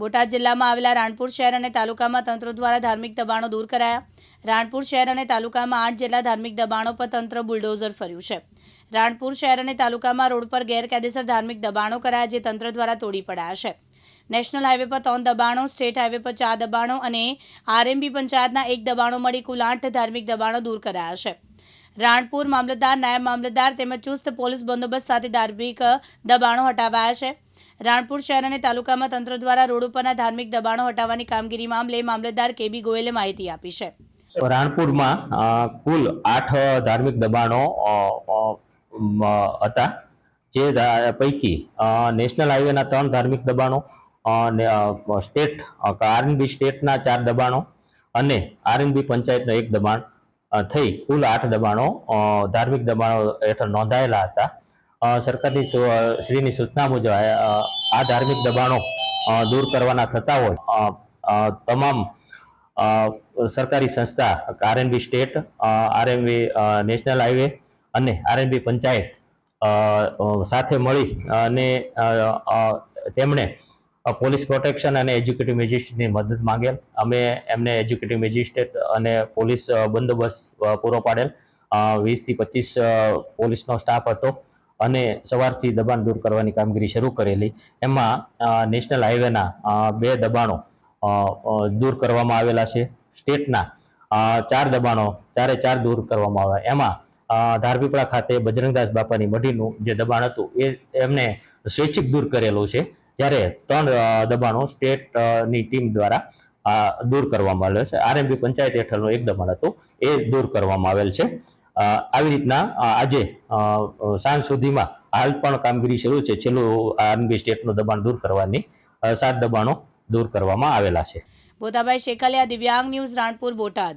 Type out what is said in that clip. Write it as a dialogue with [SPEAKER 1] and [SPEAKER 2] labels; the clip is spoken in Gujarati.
[SPEAKER 1] બોટાદ જિલ્લામાં આવેલા રાણપુર શહેર અને તાલુકામાં તંત્ર દ્વારા ધાર્મિક દબાણો દૂર કરાયા. રાણપુર શહેર અને તાલુકામાં આઠ જેટલા ધાર્મિક દબાણો પર તંત્ર બુલડોઝર ફર્યું છે. રાણપુર શહેર અને તાલુકામાં રોડ પર ગેરકાયદેસર ધાર્મિક દબાણો કરાયા જે તંત્ર દ્વારા તોડી પડાયા છે. નેશનલ હાઈવે પર ત્રણ દબાણો, સ્ટેટ હાઈવે પર ચાર દબાણો અને આરએમબી પંચાયતના એક દબાણો મળી કુલ આઠ ધાર્મિક દબાણો દૂર કરાયા છે. રાણપુર મામલતદાર, નાયબ મામલતદાર તેમજ ચુસ્ત પોલીસ બંદોબસ્ત સાથે ધાર્મિક દબાણો હટાવાયા છે. રાણપુર શહેર અને તાલુકામાં તંત્ર દ્વારા રોડ ઉપરના ધાર્મિક દબાણો હટાવવાની કામગીરી મામલે મામલતદાર કેબી ગોયલે માહિતી આપી છે.
[SPEAKER 2] રાણપુરમાં કુલ આઠ ધાર્મિક દબાણો હતા. જે પૈકી નેશનલ હાઈવેના ત્રણ ધાર્મિક દબાણો સ્ટેટ આરએનબી સ્ટેટના ચાર દબાણો અને આરએનબી પંચાયતનો એક દબાણ થઈ કુલ આઠ દબાણો ધાર્મિક દબાણો હેઠળ નોંધાયેલા હતા. સરકારની શ્રીની સૂચના મુજબ, આ ધાર્મિક દબાણો દૂર કરવાના થતા હોય. તમામ સરકારી સંસ્થા, RNB state RNB national highway અને આરએનબી પંચાયત સાથે મળી અને તેમણે પોલીસ પ્રોટેક્શન અને એજ્યુકેટિવ મેજિસ્ટ્રેટની મદદ માંગેલ. અમે એમને એજ્યુકેટિવ મેજિસ્ટ્રેટ અને પોલીસ બંદોબસ્ત પૂરો પાડેલ. વીસથી પચીસ પોલીસનો સ્ટાફ હતો. અને સવારથી દબાણ દૂર કરવાની કામગીરી શરૂ કરેલી. એમાં નેશનલ હાઈવેના બે દબાણો દૂર કરવામાં આવેલા છે. સ્ટેટના ચાર દબાણો ચારે ચાર દૂર કરવામાં આવ્યા. એમાં ધારપીપળા ખાતે બજરંગદાસ બાપાની મઢીનું જે દબાણ હતું, એ એમને સ્વૈચ્છિક દૂર કરેલું છે. જ્યારે ત્રણ દબાણો સ્ટેટની ટીમ દ્વારા દૂર કરવામાં આવેલ છે. આરએમબી પંચાયત હેઠળનું એક દબાણ હતું. એ દૂર કરવામાં આવેલ છે. આવી રીતના આજે સાંજ સુધીમાં હાલ પણ કામગીરી શરૂ છે. છેલ્લું આરએમબી સ્ટેટનું દબાણ દૂર કરવાની સાત દબાણો દૂર કરવામાં આવેલા છે.
[SPEAKER 1] બોધાભાઈ શેખલિયા, દિવ્યાંગ ન્યૂઝ રાણપુર, બોટાદ.